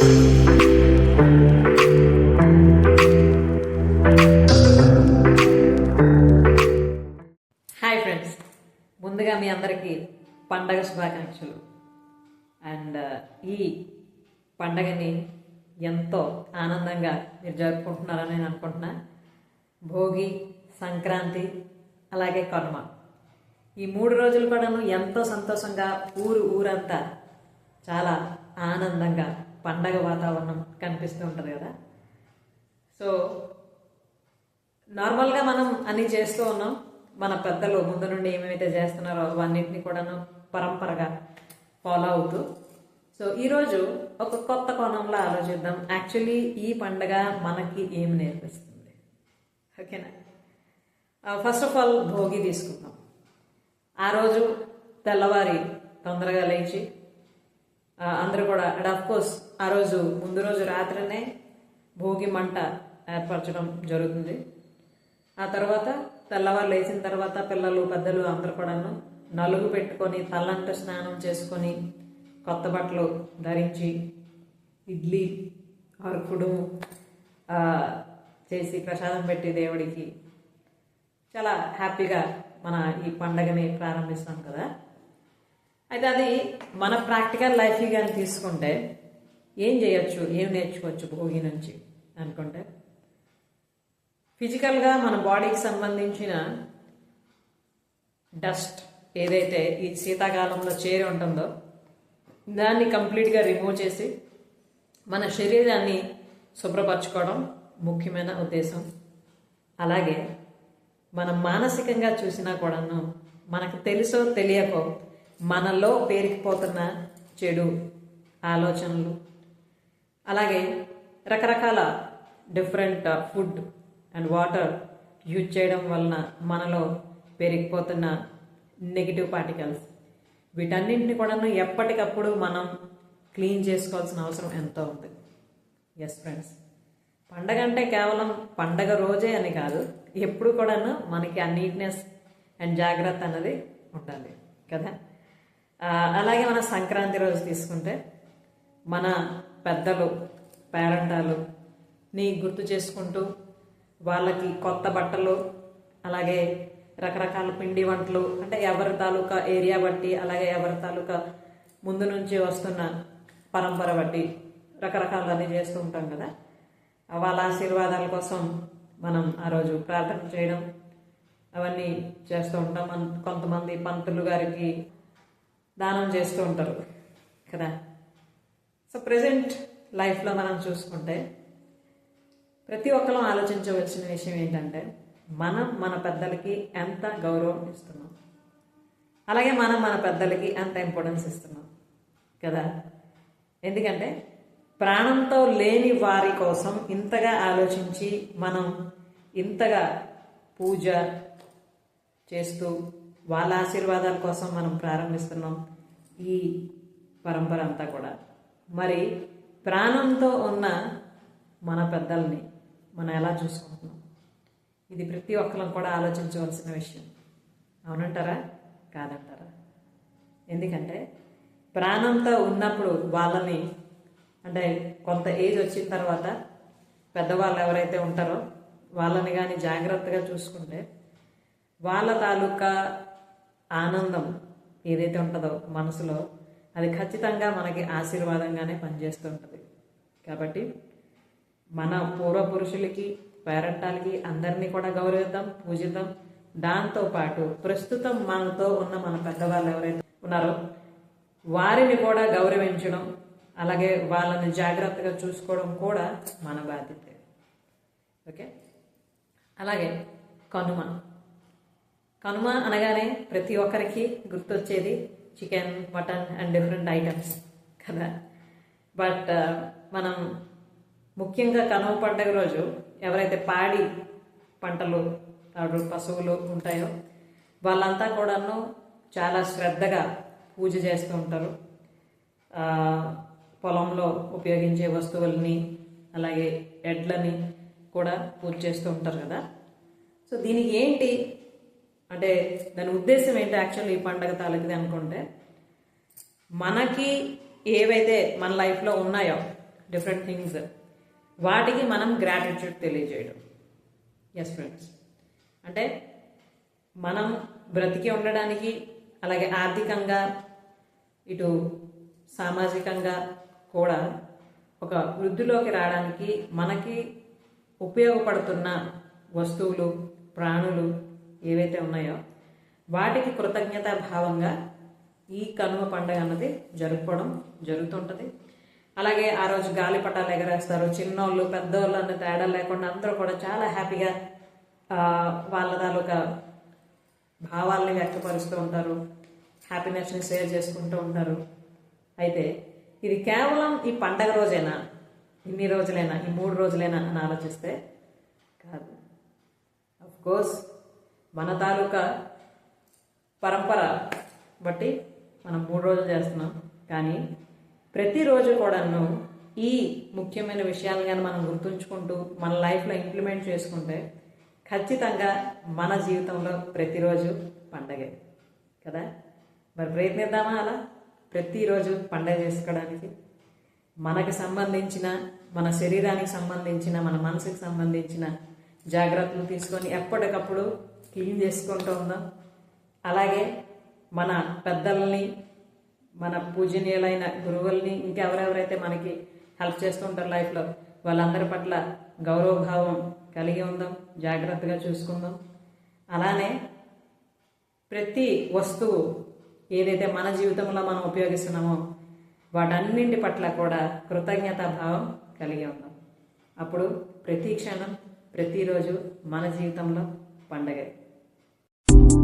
Hi friends ముందుగా మీ అందరికీ పండగ శుభాకాంక్షలు. అండ్ uh, ఈ పండగని ఎంతో ఆనందంగా మీరు జరుపుకుంటున్నారని నేను అనుకుంటున్నా. భోగి సంక్రాంతి అలాగే కనుమ. ఈ మూడు రోజులు కూడాను ఎంతో సంతోషంగా ఊరు ఊరంతా చాలా ఆనందంగా పండగ వాతావరణం కనిపిస్తూ ఉంటుంది కదా. సో నార్మల్గా మనం అన్నీ చేస్తూ ఉన్నాం. మన పెద్దలు ముందు నుండి ఏమేమైతే చేస్తున్నారో అవన్నింటినీ కూడాను పరంపరగా ఫాలో అవుతూ. సో ఈరోజు ఒక కొత్త కోణంలో ఆలోచిద్దాం. యాక్చువల్లీ ఈ పండగ మనకి ఏం నేర్పిస్తుంది? ఓకేనా? ఫస్ట్ ఆఫ్ ఆల్ భోగి తీసుకుందాం. ఆ రోజు తెల్లవారి తొందరగా లేచి అందరూ కూడా. అండ్ కోర్స్ ఆ రోజు ముందు రోజు రాత్రినే భోగి మంట ఏర్పరచడం జరుగుతుంది. ఆ తర్వాత తెల్లవారు లేచిన తర్వాత పిల్లలు పెద్దలు అందరూ కూడాను నలుగు పెట్టుకొని తల్లంట స్నానం చేసుకొని కొత్త బట్టలు ధరించి ఇడ్లీ అరుకుడు చేసి ప్రసాదం పెట్టి దేవుడికి. చాలా హ్యాపీగా మన ఈ పండగని ప్రారంభిస్తాం కదా. అయితే అది మన ప్రాక్టికల్ లైఫ్ కానీ తీసుకుంటే ఏం చేయొచ్చు? ఏం నేర్చుకోవచ్చు భోగి నుంచి అనుకుంటే? ఫిజికల్గా మన బాడీకి సంబంధించిన డస్ట్ ఏదైతే ఈ శీతాకాలంలో చేరి ఉంటుందో దాన్ని కంప్లీట్గా రిమూవ్ చేసి మన శరీరాన్ని శుభ్రపరచుకోవడం ముఖ్యమైన ఉద్దేశం. అలాగే మనం మానసికంగా చూసినా కూడాను మనకు తెలుసో తెలియకో మనలో పేరుకుపోతున్న చెడు ఆలోచనలు. అలాగే రకరకాల different food and water use చేయడం వలన మనలో పెరిగిపోతున్న నెగిటివ్ పార్టికల్స్. వీటన్నింటిని కూడాను ఎప్పటికప్పుడు మనం క్లీన్ చేసుకోవాల్సిన అవసరం ఎంతో ఉంది. ఎస్ ఫ్రెండ్స్ పండగ అంటే కేవలం పండగ రోజే అని కాదు ఎప్పుడు కూడాను మనకి ఆ నీట్నెస్ అండ్ జాగ్రత్త అన్నది ఉండాలి. కదా? అలాగే మన సంక్రాంతి రోజు తీసుకుంటే మన పెద్దలు పేరంటాలు ని గుర్తు చేసుకుంటూ వాళ్ళకి కొత్త బట్టలు అలాగే రకరకాల పిండి వంటలు అంటే ఎవరి తాలూకా ఏరియా బట్టి అలాగే ఎవరి తాలూకా ముందు నుంచి వస్తున్న పరంపర బట్టి రకరకాలన్నీ చేస్తూ ఉంటాం కదా. వాళ్ళ ఆశీర్వాదాల కోసం మనం ఆ రోజు ప్రార్థన చేయడం అవన్నీ చేస్తూ ఉంటాం. మన- కొంతమంది పంతులు గారికి దానం చేస్తూ ఉంటారు కదా. సో ప్రజెంట్ లైఫ్లో మనం చూసుకుంటే ప్రతి ఒక్కరం ఆలోచించవలసిన విషయం ఏంటంటే మనం మన పెద్దలకి ఎంత గౌరవం ఇస్తున్నాం. అలాగే మనం మన పెద్దలకి ఎంత ఇంపార్టెన్స్ ఇస్తున్నాం కదా. ఎందుకంటే ప్రాణంతో లేని వారి కోసం ఇంతగా ఆలోచించి మనం ఇంతగా పూజ చేస్తూ వాళ్ళ ఆశీర్వాదాల కోసం మనం ప్రారంభిస్తున్నాం ఈ పరంపర అంతా కూడా. మరి ప్రాణంతో ఉన్న మన పెద్దల్ని మనం ఎలా చూసుకుంటున్నాం? ఇది ప్రతి ఒక్కరం కూడా ఆలోచించవలసిన విషయం. అవునంటారా? కాదంటారా? ఎందుకంటే ప్రాణంతో ఉన్నప్పుడు వాళ్ళని అంటే కొంత ఏజ్ వచ్చిన తర్వాత పెద్దవాళ్ళు ఎవరైతే ఉంటారో వాళ్ళని కానీ జాగ్రత్తగా చూసుకుంటే వాళ్ళ తాలూకా ఆనందం ఏదైతే ఉంటుందో మనసులో అది ఖచ్చితంగా మనకి ఆశీర్వాదంగానే పనిచేస్తూ ఉంటుంది కాబట్టి మన పూర్వపురుషులకి పేరట్టాలకి అందరినీ కూడా గౌరవిద్దాం పూజిద్దాం. దాంతోపాటు ప్రస్తుతం మనతో ఉన్న మన పెద్దవాళ్ళు ఎవరైతే ఉన్నారో వారిని కూడా గౌరవించడం అలాగే వాళ్ళని జాగ్రత్తగా చూసుకోవడం కూడా మన బాధ్యత. ఓకే? అలాగే కనుమ. కనుమ అనగానే ప్రతి ఒక్కరికి గుర్తొచ్చేది chicken mutton and different items కదా. బట్ మనం ముఖ్యంగా కనుమ పండుగ రోజు ఎవరైతే పాడి పంటలు పశువులు ఉంటాయో వాళ్ళంతా కూడాను చాలా శ్రద్ధగా పూజ చేస్తూ ఉంటారు. పొలంలో ఉపయోగించే వస్తువుల్ని అలాగే ఎడ్లని కూడా పూజ చేస్తూ ఉంటారు కదా. సో దీనికి ఏంటి అంటే దాని ఉద్దేశం ఏంటి యాక్చువల్లీ ఈ పండగ తాలూకుది అనుకుంటే మనకి ఏవైతే మన లైఫ్లో ఉన్నాయో డిఫరెంట్ థింగ్స్ వాటికి మనం గ్రాటిట్యూడ్ తెలియజేయడం. ఎస్ ఫ్రెండ్స్ అంటే మనం బ్రతికి ఉండడానికి అలాగే ఆర్థికంగా ఇటు సామాజికంగా కూడా ఒక వృద్ధిలోకి రావడానికి మనకి ఉపయోగపడుతున్న వస్తువులు ప్రాణులు ఏవైతే ఉన్నాయో వాటికి కృతజ్ఞత భావంగా ఈ కనుమ పండుగ అన్నది జరుపుకోవడం జరుగుతుంటుంది. అలాగే ఆ రోజు గాలిపటాలు ఎగరేస్తారు. చిన్నోళ్ళు పెద్దోళ్ళు అన్న తేడా లేకుండా అందరూ కూడా చాలా హ్యాపీగా వాళ్ళ తాలూకా భావాల్ని వ్యక్తపరుస్తూ ఉంటారు. హ్యాపీనెస్ని షేర్ చేసుకుంటూ ఉంటారు. అయితే ఇది కేవలం ఈ పండగ రోజైనా? ఇన్ని రోజులైనా ఈ మూడు రోజులైనా అని ఆలోచిస్తే కాదు. అఫ్ కోర్స్ మన తాలూకా పరంపర బట్టి మనం మూడు రోజులు చేస్తున్నాం. కానీ ప్రతిరోజు కూడాను ఈ ముఖ్యమైన విషయాలను కానీ మనం గుర్తుంచుకుంటూ మన లైఫ్లో ఇంప్లిమెంట్ చేసుకుంటే ఖచ్చితంగా మన జీవితంలో ప్రతిరోజు పండగే. కదా? మరి ప్రయత్నిద్దామా అలా? ప్రతిరోజు పండగ చేసుకోవడానికి మనకి సంబంధించిన మన శరీరానికి సంబంధించిన మన మనసుకు సంబంధించిన జాగ్రత్తలు తీసుకొని ఎప్పటికప్పుడు క్లీన్ చేసుకుంటూ ఉందాం. అలాగే మన పెద్దల్ని మన పూజనీయులైన గురువుల్ని ఇంకెవరెవరైతే మనకి హెల్ప్ చేస్తుంటారు లైఫ్లో వాళ్ళందరి పట్ల గౌరవభావం కలిగి ఉందాం జాగ్రత్తగా చూసుకుందాం. అలానే ప్రతి వస్తువు ఏదైతే మన జీవితంలో మనం ఉపయోగిస్తున్నామో వాటన్నింటి పట్ల కూడా కృతజ్ఞతా భావం కలిగి ఉందాం. అప్పుడు ప్రతి క్షణం ప్రతిరోజు మన జీవితంలో పండగే. Thank you